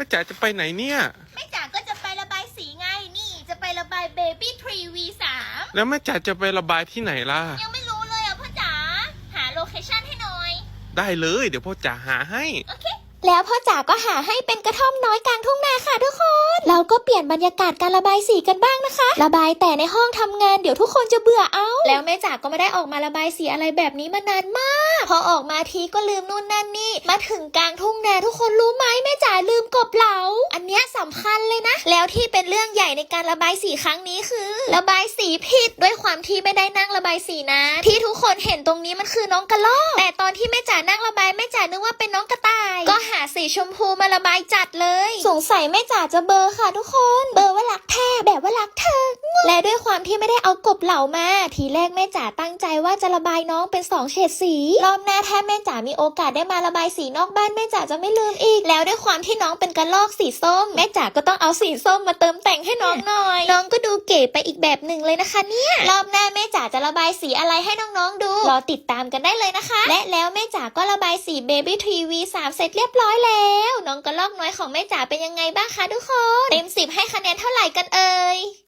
ม่จ๋าจะไปไหนเนี่ย แม่จ๋าก็จะไประบายสีไงนี่จะไประบายเบบี้ทรีวีสามแล้วแม่จ๋าจะไประบายที่ไหนล่ะ ยังไม่รู้เลยอะพ่อจ๋าหาโลเคชั่นให้หน่อย ได้เลย เดี๋ยวพ่อจ๋าหาให้ โอเค แล้วพ่อจ๋าก็หาให้เป็นกระท่อมน้อยกลางทุ่งนาค่ะทุกคน เราก็เปลี่ยนบรรยากาศการระบายสีกันบ้างนะคะ ระบายแต่ในห้องทำงานเดี๋ยวทุกคนจะเบื่อเอา แล้วแม่จ๋าก็ไม่ได้ออกมาระบายสีอะไรแบบนี้มานานมาก พอออกมาทีก็ลืมนู่นนั่นนี่ มาถึงกลางทุ่งนาทุกคนรู้ไหมแม่จ๋าลืมกบหลาอั เนี้ยสำคัญเลยนะ แล้วที่เป็นเรื่องใหญ่ในการระบายสีครั้งนี้คือ ระบายสีผิดด้วยความที่ไม่ได้นั่งระบายสีนะ ที่ทุกคนเห็นตรงนี้มันคือน้องกระรอกแต่ตอนที่แม่จ๋านั่งระบายแม่จ๋านึกว่าเป็นน้องกระต่าย ก็หาสีชมพูมาระบายจัดเลย สงสัยแม่จ๋าจะเบอร์ค่ะทุกคน เบอร์ว่ารักแท้แบบว่ารักเธอ และด้วยความที่ไม่ได้เอากบเหล่ามา ทีแรกแม่จ๋าตั้งใจว่าจะระบายน้องเป็นสองเฉดสี รอบหน้าถ้าแม่จ๋ามีโอกาสได้มาระบายสีนอกบ้านแม่จ๋าจะไม่ลืมอีก แล้วด้วยความที่น้องเป็นกระลอกสีส้ม แม่จ๋าก็ต้องเอาสีส้มมาเติมแต่งให้น้องหน่อย น้องก็ดูเก๋ไปอีกแบบหนึ่งเลยนะคะเนี่ยรอบหน้าแม่จ๋าจะระบายสีอะไรให้น้องๆดูรอติดตามกันได้เลยนะคะ และแล้วแม่จ๋าก็ระบายสี Baby t v 3เสร็จเรียบร้อยแล้ว น้องกระลอกน้อยของแม่จ๋าเป็นยังไงบ้างคะทุกคน เต็มสิบให้คะแนนเท่าไหร่กันเอ่ย